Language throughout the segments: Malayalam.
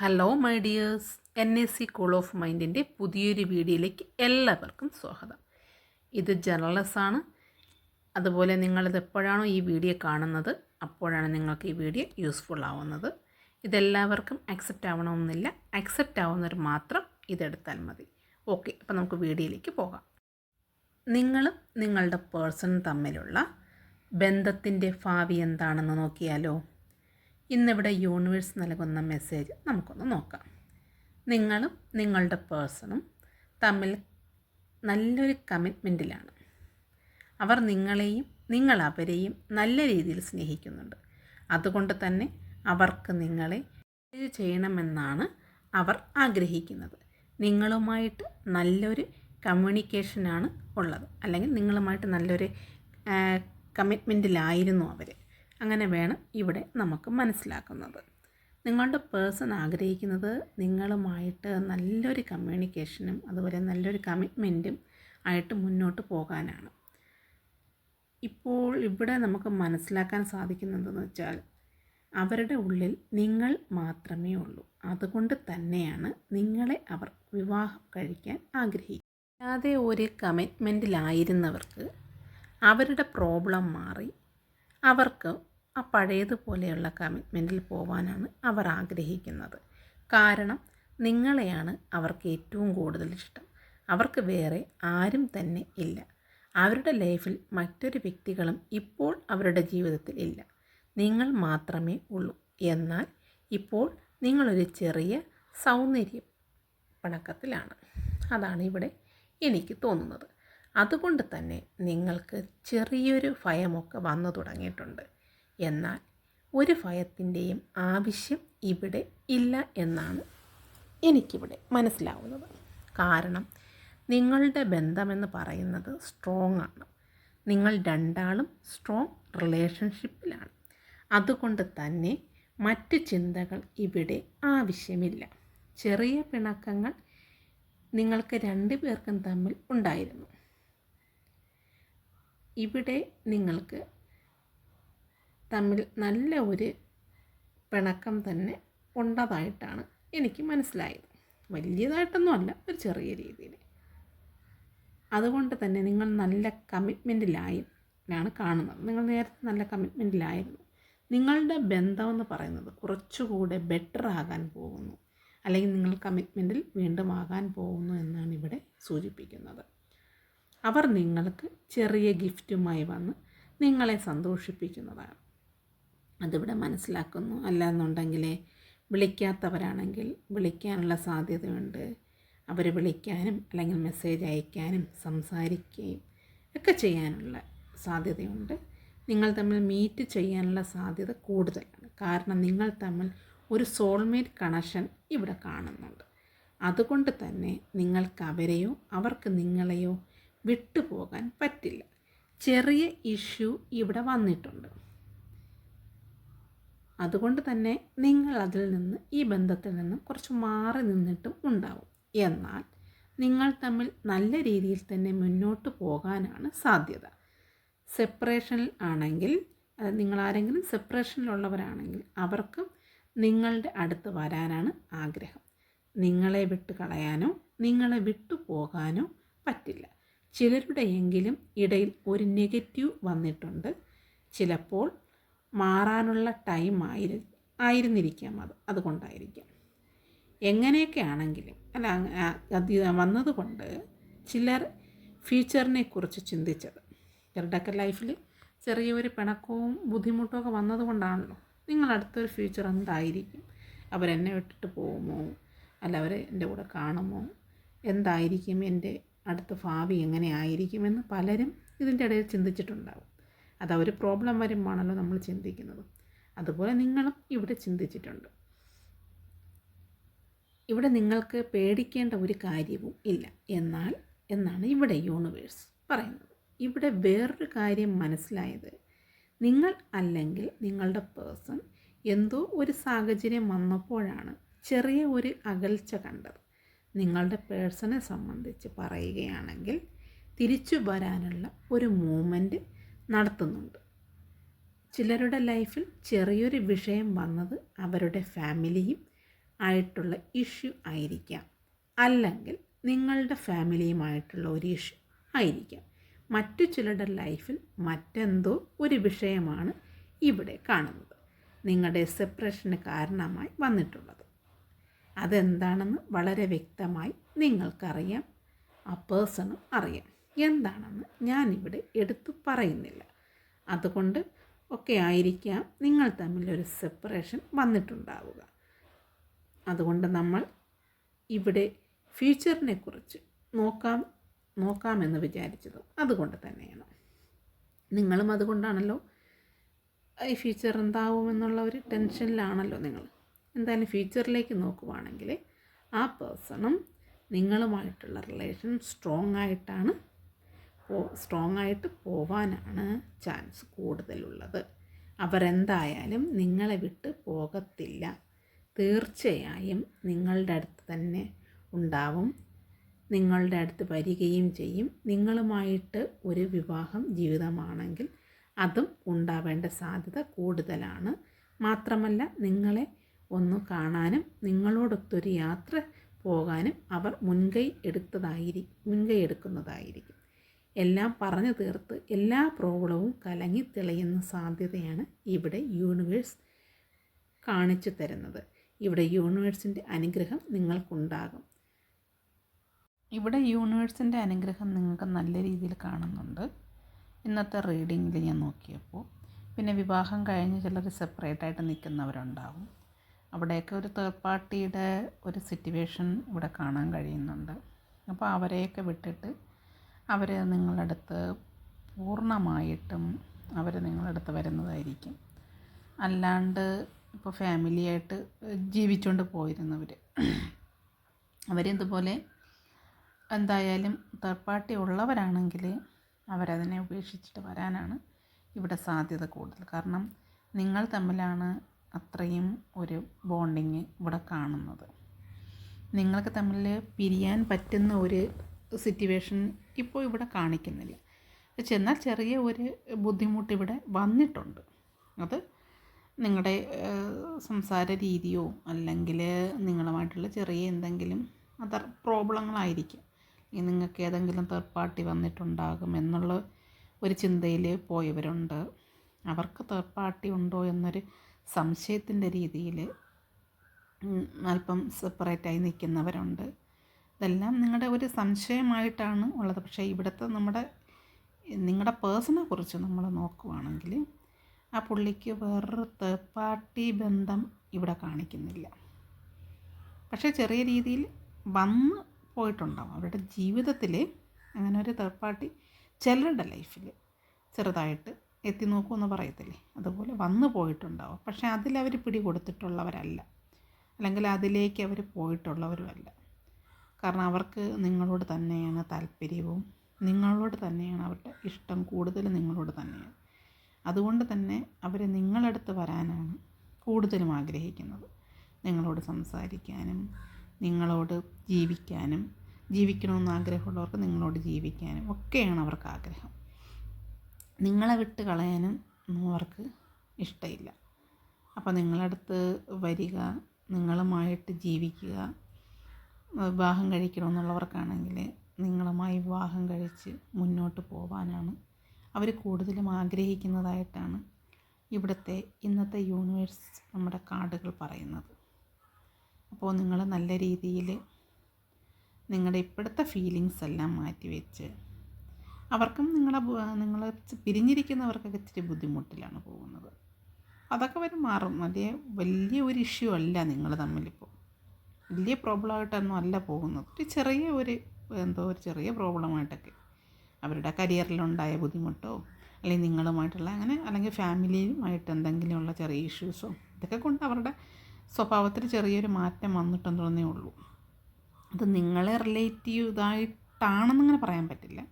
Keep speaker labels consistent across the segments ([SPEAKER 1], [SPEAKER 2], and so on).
[SPEAKER 1] Hello my dears N S C cool of മൈൻഡിന്റെ പുതിയൊരു വീഡിയോയിലേക്ക് എല്ലാവർക്കും സ്വാഗതം. ഇത് ജേർണലിസാണ് അതുപോലെ നിങ്ങളിത് എപ്പോഴാണോ ഈ വീഡിയോ കാണുന്നത് അപ്പോഴാണ് നിങ്ങൾക്ക് ഈ വീഡിയോ യൂസ്ഫുൾ ആവുന്നത്. ഇതെല്ലാവർക്കും അക്സെപ്റ്റ് ആവണമെന്നില്ല. അക്സെപ്റ്റ് ആവുന്നവർ മാത്രം ഇതെടുത്താൽ മതി. ഓക്കെ അപ്പോൾ നമുക്ക് വീഡിയോയിലേക്ക് പോകാം. നിങ്ങളും നിങ്ങളുടെ പേഴ്സണും തമ്മിലുള്ള ബന്ധത്തിന്റെ ഭാവി എന്താണെന്ന് നോക്കിയാലോ? ഇന്നിവിടെ യൂണിവേഴ്സ് നൽകുന്ന മെസ്സേജ് നമുക്കൊന്ന് നോക്കാം. നിങ്ങളും നിങ്ങളുടെ പേഴ്സണും തമ്മിൽ നല്ലൊരു കമ്മിറ്റ്മെന്റിലാണ് അവർ നിങ്ങളെയും നിങ്ങൾ അവരെയും നല്ല രീതിയിൽ സ്നേഹിക്കുന്നുണ്ട്. അതുകൊണ്ട് തന്നെ അവർക്ക് നിങ്ങളെ ചെയ്യണമെന്നാണ് അവർ ആഗ്രഹിക്കുന്നത്. നിങ്ങളുമായിട്ട് നല്ലൊരു കമ്മ്യൂണിക്കേഷനാണ് ഉള്ളത്. അല്ലെങ്കിൽ നിങ്ങളുമായിട്ട് നല്ലൊരു കമ്മിറ്റ്മെന്റിലായിരുന്നു അവർ അങ്ങനെ വേണം ഇവിടെ നമുക്ക് മനസ്സിലാക്കുന്നത്. നിങ്ങളുടെ പേഴ്സൺ ആഗ്രഹിക്കുന്നത് നിങ്ങളുമായിട്ട് നല്ലൊരു കമ്മ്യൂണിക്കേഷനും അതുപോലെ നല്ലൊരു കമ്മിറ്റ്മെന്റും ആയിട്ട് മുന്നോട്ട് പോകാനാണ്. ഇപ്പോൾ ഇവിടെ നമുക്ക് മനസ്സിലാക്കാൻ സാധിക്കുന്നതെന്ന് വെച്ചാൽ അവരുടെ ഉള്ളിൽ നിങ്ങൾ മാത്രമേ ഉള്ളൂ. അതുകൊണ്ട് തന്നെയാണ് നിങ്ങളെ അവർ വിവാഹം കഴിക്കാൻ ആഗ്രഹിക്കുന്നത് അല്ലാതെ ഒരു കമ്മിറ്റ്മെന്റിലായിരുന്നവർക്ക് അവരുടെ പ്രോബ്ലം മാറി അവർക്ക് ആ പഴയതുപോലെയുള്ള കമ്മിറ്റ്മെന്റിൽ പോവാനാണ് അവർ ആഗ്രഹിക്കുന്നത്. കാരണം നിങ്ങളെയാണ് അവർക്ക് ഏറ്റവും കൂടുതൽ ഇഷ്ടം. അവർക്ക് വേറെ ആരും തന്നെ ഇല്ല. അവരുടെ ലൈഫിൽ മറ്റൊരു വ്യക്തികളും ഇപ്പോൾ അവരുടെ ജീവിതത്തിൽ ഇല്ല. നിങ്ങൾ മാത്രമേ ഉള്ളൂ. എന്നാൽ ഇപ്പോൾ നിങ്ങളൊരു ചെറിയ സൗന്ദര്യ പണക്കത്തിലാണ്. അതാണ് ഇവിടെ എനിക്ക് തോന്നുന്നത്. അതുകൊണ്ട് തന്നെ നിങ്ങൾക്ക് ചെറിയൊരു ഭയമൊക്കെ വന്നു തുടങ്ങിയിട്ടുണ്ട്. എന്നാൽ ഒരു ഭയത്തിന്റെയും ആവശ്യം ഇവിടെ ഇല്ല എന്നാണ് എനിക്കിവിടെ മനസ്സിലാവുന്നത്. കാരണം നിങ്ങളുടെ ബന്ധമെന്ന് പറയുന്നത് സ്ട്രോങ് ആണ്. നിങ്ങൾ രണ്ടാളും സ്ട്രോങ് റിലേഷൻഷിപ്പിലാണ് അതുകൊണ്ട് തന്നെ മറ്റ് ചിന്തകൾ ഇവിടെ ആവശ്യമില്ല. ചെറിയ പിണക്കങ്ങൾ നിങ്ങൾക്ക് രണ്ടു പേർക്കും തമ്മിൽ ഉണ്ടായിരുന്നു. ഇവിടെ നിങ്ങൾക്ക് തമ്മിൽ നല്ല ഒരു പിണക്കം തന്നെ ഉണ്ടതായിട്ടാണ് എനിക്ക് മനസ്സിലായത്. വലിയതായിട്ടൊന്നും അല്ല ഒരു ചെറിയ രീതിയിൽ. അതുകൊണ്ട് തന്നെ നിങ്ങൾ നല്ല കമ്മിറ്റ്മെന്റിലായി ാണ് കാണുന്നത്. നിങ്ങൾ നേരത്തെ നല്ല കമ്മിറ്റ്മെന്റിലായിരുന്നു നിങ്ങളുടെ ബന്ധമെന്ന് പറയുന്നത് കുറച്ചുകൂടെ ബെറ്റർ ആകാൻ പോകുന്നു. അല്ലെങ്കിൽ നിങ്ങൾ കമ്മിറ്റ്മെന്റിൽ വീണ്ടും ആകാൻ പോകുന്നു എന്നാണ് ഇവിടെ സൂചിപ്പിക്കുന്നത്. അവർ നിങ്ങൾക്ക് ചെറിയ ഗിഫ്റ്റുമായി വന്ന് നിങ്ങളെ സന്തോഷിപ്പിക്കുന്നതാണ്. അതിവിടെ മനസ്സിലാക്കുന്നു. അല്ല എന്നുണ്ടെങ്കിൽ വിളിക്കാത്തവരാണെങ്കിൽ വിളിക്കാനുള്ള സാധ്യതയുണ്ട്. അവർ വിളിക്കാനും അല്ലെങ്കിൽ മെസ്സേജ് അയക്കാനും സംസാരിക്കുകയും ഒക്കെ ചെയ്യാനുള്ള സാധ്യതയുണ്ട്. നിങ്ങൾ തമ്മിൽ മീറ്റ് ചെയ്യാനുള്ള സാധ്യത കൂടുതലാണ്. കാരണം നിങ്ങൾ തമ്മിൽ ഒരു സോൾമേറ്റ് കണക്ഷൻ ഇവിടെ കാണുന്നുണ്ട്. അതുകൊണ്ട് തന്നെ നിങ്ങൾക്ക് അവരെയോ അവർക്ക് നിങ്ങളെയോ വിട്ടുപോകാൻ പറ്റില്ല. ചെറിയ ഇഷ്യൂ ഇവിടെ വന്നിട്ടുണ്ട്. അതുകൊണ്ട് തന്നെ നിങ്ങൾ അതിൽ നിന്ന് ഈ ബന്ധത്തിൽ നിന്ന് കുറച്ച് മാറി നിന്നിട്ടും ഉണ്ടാവും. എന്നാൽ നിങ്ങൾ തമ്മിൽ നല്ല രീതിയിൽ തന്നെ മുന്നോട്ട് പോകാനാണ് സാധ്യത. സെപ്പറേഷനിൽ ആണെങ്കിൽ നിങ്ങൾ ആരെങ്കിലും സെപ്പറേഷനിലുള്ളവരാണെങ്കിൽ അവർക്കും നിങ്ങളുടെ അടുത്ത് വരാനാണ് ആഗ്രഹം. നിങ്ങളെ വിട്ട് കളയാനോ നിങ്ങളെ വിട്ടു പോകാനോ പറ്റില്ല. ചിലരുടെയെങ്കിലും ഇടയിൽ ഒരു നെഗറ്റീവ് വന്നിട്ടുണ്ട്. ചിലപ്പോൾ മാറാനുള്ള ടൈം ആയിരു ആയിരുന്നിരിക്കാം അത് അതുകൊണ്ടായിരിക്കാം. എങ്ങനെയൊക്കെ ആണെങ്കിലും അല്ല അത് വന്നതുകൊണ്ട് ചിലർ ഫ്യൂച്ചറിനെ കുറിച്ച് ചിന്തിച്ചത്. ചിലരുടെയൊക്കെ ലൈഫിൽ ചെറിയൊരു പിണക്കവും ബുദ്ധിമുട്ടും ഒക്കെ വന്നതുകൊണ്ടാണല്ലോ നിങ്ങൾ അടുത്തൊരു ഫ്യൂച്ചർ എന്തായിരിക്കും? അവരെന്നെ വിട്ടിട്ട് പോകുമോ? അല്ല അവർ എന്റെ കൂടെ കാണുമോ? എന്തായിരിക്കും എന്റെ അടുത്ത ഭാവി എങ്ങനെയായിരിക്കുമെന്ന് പലരും ഇതിന്റെ ഇടയിൽ ചിന്തിച്ചിട്ടുണ്ടാവും. അതവർ പ്രോബ്ലം വരുമ്പോഴാണല്ലോ നമ്മൾ ചിന്തിക്കുന്നത്. അതുപോലെ നിങ്ങളും ഇവിടെ ചിന്തിച്ചിട്ടുണ്ട്. ഇവിടെ നിങ്ങൾക്ക് പേടിക്കേണ്ട ഒരു കാര്യവും ഇല്ല. എന്നാൽ എന്നാണ് ഇവിടെ യൂണിവേഴ്സ് പറയുന്നത്. ഇവിടെ വേറൊരു കാര്യം മനസ്സിലായത് നിങ്ങൾ അല്ലെങ്കിൽ നിങ്ങളുടെ പേഴ്സൺ എന്തോ ഒരു സാഹചര്യം വന്നപ്പോഴാണ് ചെറിയ ഒരു അകൽച്ച കണ്ടത്. നിങ്ങളുടെ പേഴ്സണെ സംബന്ധിച്ച് പറയുകയാണെങ്കിൽ തിരിച്ചു വരാനുള്ള ഒരു മൂമെന്റ് നടത്തുന്നുണ്ട്. ചിലരുടെ ലൈഫിൽ ചെറിയൊരു വിഷയം വന്നത് അവരുടെ ഫാമിലിയും ആയിട്ടുള്ള ഇഷ്യൂ ആയിരിക്കാം. അല്ലെങ്കിൽ നിങ്ങളുടെ ഫാമിലിയുമായിട്ടുള്ള ഒരു ഇഷ്യൂ ആയിരിക്കാം. മറ്റു ചിലരുടെ ലൈഫിൽ മറ്റെന്തോ ഒരു വിഷയമാണ് ഇവിടെ കാണുന്നത്. നിങ്ങളുടെ സെപ്പറേഷന് കാരണമായി വന്നിട്ടുള്ളത്. അതെന്താണെന്ന് വളരെ വ്യക്തമായി നിങ്ങൾക്കറിയാം. ആ പേഴ്സണും അറിയാം. എന്താണെന്ന് ഞാനിവിടെ എടുത്തു പറയുന്നില്ല. അതുകൊണ്ട് ഒക്കെ ആയിരിക്കാം നിങ്ങൾ തമ്മിലൊരു സെപ്പറേഷൻ വന്നിട്ടുണ്ടാവുക. അതുകൊണ്ട് നമ്മൾ ഇവിടെ ഫ്യൂച്ചറിനെ കുറിച്ച് നോക്കാം നോക്കാമെന്ന് വിചാരിച്ചത് അതുകൊണ്ട് തന്നെയാണ്. നിങ്ങളും അതുകൊണ്ടാണല്ലോ ഈ ഫ്യൂച്ചർ എന്താവുമെന്നുള്ള ഒരു ടെൻഷനിലാണല്ലോ നിങ്ങൾ. എന്തായാലും ഫ്യൂച്ചറിലേക്ക് നോക്കുവാണെങ്കിൽ ആ പേഴ്സണും നിങ്ങളുമായിട്ടുള്ള റിലേഷൻ സ്ട്രോങ് ആയിട്ടാണ് സ്ട്രോങ് ആയിട്ട് പോവാനാണ് ചാൻസ് കൂടുതലുള്ളത്. അവരെന്തായാലും നിങ്ങളെ വിട്ട് പോകത്തില്ല. തീർച്ചയായും നിങ്ങളുടെ അടുത്ത് തന്നെ ഉണ്ടാവും. നിങ്ങളുടെ അടുത്ത് വരികയും ചെയ്യും. നിങ്ങളുമായിട്ട് ഒരു വിവാഹം ജീവിതമാണെങ്കിൽ അതും ഉണ്ടാവേണ്ട സാധ്യത കൂടുതലാണ്. മാത്രമല്ല നിങ്ങളെ ഒന്ന് കാണാനും നിങ്ങളോടൊത്തൊരു യാത്ര പോകാനും അവർ മുൻകൈ എടുത്തതായിരിക്കും മുൻകൈ എടുക്കുന്നതായിരിക്കും. എല്ലാം പറഞ്ഞു തീർത്ത് എല്ലാ പ്രോബ്ലവും കലങ്ങി തെളിയുന്ന സാധ്യതയാണ് ഇവിടെ യൂണിവേഴ്സ് കാണിച്ചു തരുന്നത്. ഇവിടെ യൂണിവേഴ്സിന്റെ അനുഗ്രഹം നിങ്ങൾക്കുണ്ടാകും. ഇവിടെ യൂണിവേഴ്സിന്റെ അനുഗ്രഹം നിങ്ങൾക്ക് നല്ല രീതിയിൽ കാണുന്നുണ്ട്. ഇന്നത്തെ റീഡിങ്ങിൽ ഞാൻ നോക്കിയപ്പോൾ പിന്നെ വിവാഹം കഴിഞ്ഞ് ചിലർ സെപ്പറേറ്റായിട്ട് നിൽക്കുന്നവരുണ്ടാവും. അവിടെയൊക്കെ ഒരു തേർഡ് പാർട്ടിയുടെ ഒരു സിറ്റുവേഷൻ ഇവിടെ കാണാൻ കഴിയുന്നുണ്ട്. അപ്പോൾ അവരെയൊക്കെ വിട്ടിട്ട് അവർ നിങ്ങളടുത്ത് പൂർണമായിട്ടും അവർ നിങ്ങളടുത്ത് വരുന്നതായിരിക്കും. അല്ലാണ്ട് ഇപ്പോൾ ഫാമിലിയായിട്ട് ജീവിച്ചുകൊണ്ട് പോയിരുന്നവർ അവരിതുപോലെ എന്തായാലും തേർഡ് പാർട്ടി ഉള്ളവരാണെങ്കിൽ അവരതിനെ ഉപേക്ഷിച്ചിട്ട് വരാനാണ് ഇവിടെ സാധ്യത കൂടുതൽ. കാരണം നിങ്ങൾ തമ്മിലാണ് അത്രയും ഒരു ബോണ്ടിങ് ഇവിടെ കാണുന്നത്. നിങ്ങൾക്ക് തമ്മിൽ പിരിയാൻ പറ്റുന്ന ഒരു സിറ്റുവേഷൻ ഇപ്പോൾ ഇവിടെ കാണിക്കുന്നില്ല. ചെന്നാൽ ചെറിയ ഒരു ബുദ്ധിമുട്ട് ഇവിടെ വന്നിട്ടുണ്ട്. അത് നിങ്ങളുടെ സംസാര രീതിയോ അല്ലെങ്കിൽ നിങ്ങളുമായിട്ടുള്ള ചെറിയ എന്തെങ്കിലും അതർ പ്രോബ്ലങ്ങളായിരിക്കും. നിങ്ങൾക്ക് ഏതെങ്കിലും തേർഡ് പാർട്ടി വന്നിട്ടുണ്ടാകും എന്നുള്ള ഒരു ചിന്തയിൽ പോയവരുണ്ട്. അവർക്ക് തേർഡ് പാർട്ടി ഉണ്ടോ എന്നൊരു സംശയത്തിന്റെ രീതിയിൽ അല്പം സെപ്പറേറ്റായി നിൽക്കുന്നവരുണ്ട്. ഇതെല്ലാം നിങ്ങളുടെ ഒരു സംശയമായിട്ടാണ് ഉള്ളത്. പക്ഷേ ഇവിടുത്തെ നമ്മുടെ നിങ്ങളുടെ പേഴ്സണെ കുറിച്ച് നമ്മൾ നോക്കുവാണെങ്കിൽ ആ പുള്ളിക്ക് വേറൊരു തേർഡ് പാർട്ടി ബന്ധം ഇവിടെ കാണിക്കുന്നില്ല. പക്ഷേ ചെറിയ രീതിയിൽ വന്ന് പോയിട്ടുണ്ടാവും. അവരുടെ ജീവിതത്തിൽ അങ്ങനെ ഒരു തേർഡ് പാർട്ടി ചിലരുടെ ലൈഫിൽ ചെറുതായിട്ട് എത്തി നോക്കുമെന്ന് പറയത്തില്ലേ? അതുപോലെ വന്നു പോയിട്ടുണ്ടാവും. പക്ഷേ അതിലവർ പിടി കൊടുത്തിട്ടുള്ളവരല്ല അല്ലെങ്കിൽ അതിലേക്ക് അവർ പോയിട്ടുള്ളവരുമല്ല. കാരണം അവർക്ക് നിങ്ങളോട് തന്നെയാണ് താല്പര്യവും. നിങ്ങളോട് തന്നെയാണ് അവരുടെ ഇഷ്ടം കൂടുതൽ നിങ്ങളോട് തന്നെയാണ്. അതുകൊണ്ട് തന്നെ അവർ നിങ്ങളടുത്ത് വരാനാണ് കൂടുതലും ആഗ്രഹിക്കുന്നത്. നിങ്ങളോട് സംസാരിക്കാനും നിങ്ങളോട് ജീവിക്കാനും ജീവിക്കണമെന്ന് ആഗ്രഹമുള്ളവർക്ക് നിങ്ങളോട് ജീവിക്കാനും ഒക്കെയാണ് അവർക്ക് ആഗ്രഹം. നിങ്ങളെ വിട്ട് കളയാനും അവർക്ക് ഇഷ്ടമില്ല അപ്പോൾ നിങ്ങളടുത്ത് വരിക നിങ്ങളുമായിട്ട് ജീവിക്കുക വിവാഹം കഴിക്കണമെന്നുള്ളവർക്കാണെങ്കിൽ നിങ്ങളുമായി വിവാഹം കഴിച്ച് മുന്നോട്ട് പോവാനാണ് അവർ കൂടുതലും ആഗ്രഹിക്കുന്നതായിട്ടാണ് ഇവിടുത്തെ ഇന്നത്തെ യൂണിവേഴ്സ് നമ്മുടെ കാർഡുകൾ പറയുന്നത്. അപ്പോൾ നിങ്ങൾ നല്ല രീതിയിൽ നിങ്ങളുടെ ഇപ്പോഴത്തെ ഫീലിങ്സ് എല്ലാം മാറ്റിവെച്ച് അവർക്കും നിങ്ങളെ നിങ്ങൾ പിരിഞ്ഞിരിക്കുന്നവർക്കൊക്കെ ഇച്ചിരി ബുദ്ധിമുട്ടിലാണ് പോകുന്നത്. അതൊക്കെ വരും മാറും. വലിയ വലിയ ഒരു ഇഷ്യൂ അല്ല നിങ്ങൾ തമ്മിലിപ്പോൾ. വലിയ പ്രോബ്ലമായിട്ടൊന്നും അല്ല പോകുന്നത്. ഒരു ചെറിയ ഒരു എന്തോ ഒരു ചെറിയ പ്രോബ്ലമായിട്ടൊക്കെ അവരുടെ കരിയറിലുണ്ടായ ബുദ്ധിമുട്ടോ അല്ലെങ്കിൽ നിങ്ങളുമായിട്ടുള്ള അങ്ങനെ അല്ലെങ്കിൽ ഫാമിലിയുമായിട്ട് എന്തെങ്കിലുമുള്ള ചെറിയ ഇഷ്യൂസോ ഇതൊക്കെ കൊണ്ട് അവരുടെ സ്വഭാവത്തിൽ ചെറിയൊരു മാറ്റം വന്നിട്ടുണ്ടെന്നേ ഉള്ളൂ. അത് നിങ്ങളെ റിലേറ്റീവ് ഇതായിട്ടാണെന്നങ്ങനെ പറയാൻ പറ്റില്ല.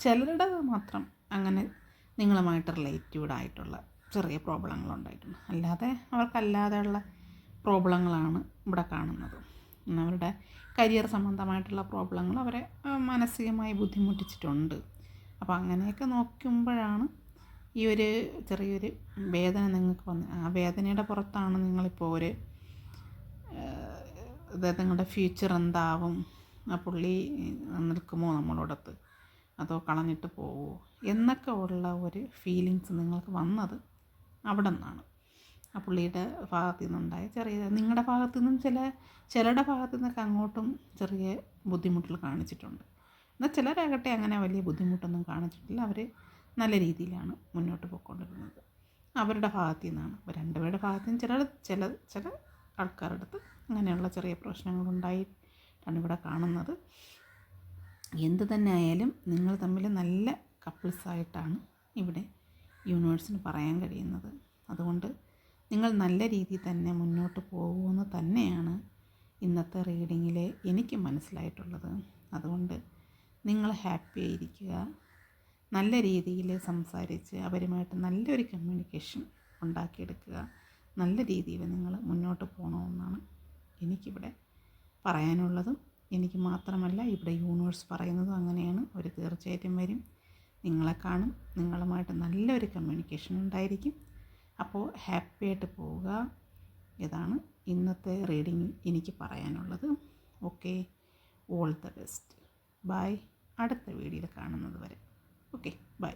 [SPEAKER 1] ചിലരുടെ മാത്രം അങ്ങനെ നിങ്ങളുമായിട്ട് റിലേറ്റീവ്ഡ് ആയിട്ടുള്ള ചെറിയ പ്രോബ്ലങ്ങൾ ഉണ്ടായിട്ടുണ്ട്. അല്ലാതെ അവർക്കല്ലാതെയുള്ള പ്രോബ്ലങ്ങളാണ് ഇവിടെ കാണുന്നത്. അവരുടെ കരിയർ സംബന്ധമായിട്ടുള്ള പ്രോബ്ലങ്ങൾ അവരെ മാനസികമായി ബുദ്ധിമുട്ടിച്ചിട്ടുണ്ട്. അപ്പോൾ അങ്ങനെയൊക്കെ നോക്കുമ്പോഴാണ് ഈ ഒരു ചെറിയൊരു വേദന നിങ്ങൾക്ക് വന്ന് ആ വേദനയുടെ പുറത്താണ് നിങ്ങളിപ്പോൾ ഒരു അതായത് നിങ്ങളുടെ ഫ്യൂച്ചർ എന്താവും ആ പുള്ളി നിൽക്കുമോ നമ്മളോടൊത്ത്? അതോ കളഞ്ഞിട്ട് പോവുമോ എന്നൊക്കെ ഉള്ള ഒരു ഫീലിങ്സ് നിങ്ങൾക്ക് വന്നത് അവിടെ നിന്നാണ്. ആ പുള്ളിയുടെ ഭാഗത്തു നിന്നുണ്ടായ ചെറിയ നിങ്ങളുടെ ഭാഗത്തു നിന്നും ചില ചിലരുടെ ഭാഗത്തു നിന്നൊക്കെ അങ്ങോട്ടും ചെറിയ ബുദ്ധിമുട്ടുകൾ കാണിച്ചിട്ടുണ്ട്. എന്നാൽ ചിലരാകട്ടെ അങ്ങനെ വലിയ ബുദ്ധിമുട്ടൊന്നും കാണിച്ചിട്ടില്ല. അവർ നല്ല രീതിയിലാണ് മുന്നോട്ട് പോയിക്കൊണ്ടിരുന്നത്. അവരുടെ ഭാഗത്തു നിന്നാണ് അപ്പോൾ രണ്ടുപേരുടെ ഭാഗത്തു നിന്ന് ചില ചില ചില ആൾക്കാരുടെ അടുത്ത് അങ്ങനെയുള്ള ചെറിയ പ്രശ്നങ്ങളുണ്ടായിട്ടാണ് ഇവിടെ കാണുന്നത്. എന്ത് തന്നെ ആയാലും നിങ്ങൾ തമ്മിൽ നല്ല കപ്പിൾസായിട്ടാണ് ഇവിടെ യൂണിവേഴ്സിന് പറയാൻ കഴിയുന്നത്. അതുകൊണ്ട് നിങ്ങൾ നല്ല രീതിയിൽ തന്നെ മുന്നോട്ട് പോകുമെന്ന് തന്നെയാണ് ഇന്നത്തെ റീഡിങ്ങിൽ എനിക്ക് മനസ്സിലായിട്ടുള്ളത്. അതുകൊണ്ട് നിങ്ങൾ ഹാപ്പി ആയിരിക്കുക. നല്ല രീതിയിൽ സംസാരിച്ച് അവരുമായിട്ട് നല്ലൊരു കമ്മ്യൂണിക്കേഷൻ ഉണ്ടാക്കിയെടുക്കുക. നല്ല രീതിയിൽ നിങ്ങൾ മുന്നോട്ട് പോകണമെന്നാണ് എനിക്കിവിടെ പറയാനുള്ളതും. എനിക്ക് മാത്രമല്ല ഇവിടെ യൂണിവേഴ്സ് പറയുന്നതും അങ്ങനെയാണ്. ഒരു തീർച്ചയായിട്ടും വരും. നിങ്ങളെ കാണും. നിങ്ങളുമായിട്ട് നല്ലൊരു കമ്മ്യൂണിക്കേഷൻ ഉണ്ടായിരിക്കും. അപ്പോൾ ഹാപ്പി ആയിട്ട് പോവുക. ഇതാണ് ഇന്നത്തെ റീഡിങ്ങിൽ എനിക്ക് പറയാനുള്ളത്. Okay all the best. Bye. അടുത്ത വീഡിയോയിൽ കാണുന്നത് വരെ. Okay bye.